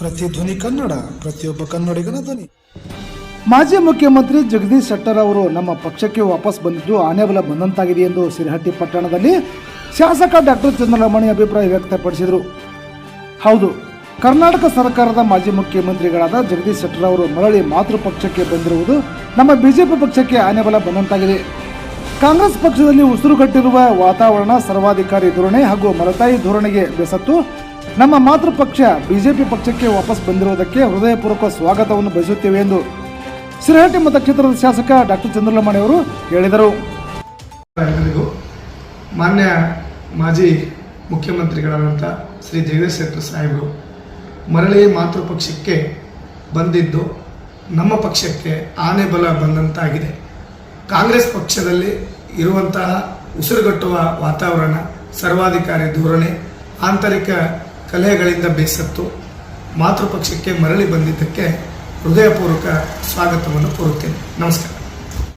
ಧ್ವನಿ ಕನ್ನಡ, ಪ್ರತಿಯೊಬ್ಬ ಕನ್ನಡಿಗನ ಧ್ವನಿ. ಮಾಜಿ ಮುಖ್ಯಮಂತ್ರಿ ಜಗದೀಶ್ ಶೆಟ್ಟರ್ ಅವರು ನಮ್ಮ ಪಕ್ಷಕ್ಕೆ ವಾಪಸ್ ಬಂದಿದ್ದು ಆನೆಬಲ ಬಂದಂತಾಗಿದೆ ಎಂದು ಸಿರಿಹಟ್ಟಿ ಪಟ್ಟಣದಲ್ಲಿ ಶಾಸಕ ಡಾಕ್ಟರ್ ಚಂದ್ರಮಣಿ ಅಭಿಪ್ರಾಯ ವ್ಯಕ್ತಪಡಿಸಿದರು. ಹೌದು, ಕರ್ನಾಟಕ ಸರ್ಕಾರದ ಮಾಜಿ ಮುಖ್ಯಮಂತ್ರಿಗಳಾದ ಜಗದೀಶ್ ಶೆಟ್ಟರ್ ಅವರು ಮರಳಿ ಮಾತೃ ಪಕ್ಷಕ್ಕೆ ಬಂದಿರುವುದು ನಮ್ಮ ಬಿಜೆಪಿ ಪಕ್ಷಕ್ಕೆ ಆನೆಬಲ ಬಂದಂತಾಗಿದೆ. ಕಾಂಗ್ರೆಸ್ ಪಕ್ಷದಲ್ಲಿ ಉಸಿರುಗಟ್ಟಿರುವ ವಾತಾವರಣ ಸರ್ವಾಧಿಕಾರಿ ಧೋರಣೆ ಹಾಗೂ ಮಲತಾಯಿ ಧೋರಣೆಗೆ ಬೆಸತ್ತು ನಮ್ಮ ಮಾತೃ ಪಕ್ಷ ಬಿಜೆಪಿ ಪಕ್ಷಕ್ಕೆ ವಾಪಸ್ ಬಂದಿರುವುದಕ್ಕೆ ಹೃದಯಪೂರ್ವಕ ಸ್ವಾಗತವನ್ನು ಬಯಸುತ್ತೇವೆ ಎಂದು ಸಿರಹಟ್ಟಿ ಮತಕ್ಷೇತ್ರದ ಶಾಸಕ ಡಾಕ್ಟರ್ ಚಂದ್ರಲಮಣಿ ಅವರು ಹೇಳಿದರು. ಮಾನ್ಯ ಮಾಜಿ ಮುಖ್ಯಮಂತ್ರಿಗಳಾದಂಥ ಶ್ರೀ ಜಗದೀಶ್ ಶೆಟ್ಟರ್ ಸಾಹೇಬರು, ಮರಳಿ ಮಾತೃಪಕ್ಷಕ್ಕೆ ಬಂದಿದ್ದು ನಮ್ಮ ಪಕ್ಷಕ್ಕೆ ಆನೆ ಬಲ ಬಂದಂತಾಗಿದೆ. ಕಾಂಗ್ರೆಸ್ ಪಕ್ಷದಲ್ಲಿ ಇರುವಂತಹ ಉಸಿರುಗಟ್ಟುವ ವಾತಾವರಣ, ಸರ್ವಾಧಿಕಾರಿ ಧೋರಣೆ, ಆಂತರಿಕ ಕಲಹೆಗಳಿಂದ ಬೇಸತ್ತು ಮಾತೃಪಕ್ಷಕ್ಕೆ ಮರಳಿ ಬಂದಿದ್ದಕ್ಕೆ ಹೃದಯಪೂರ್ವಕ ಸ್ವಾಗತವನ್ನು ಕೋರುತ್ತೇನೆ. ನಮಸ್ಕಾರ.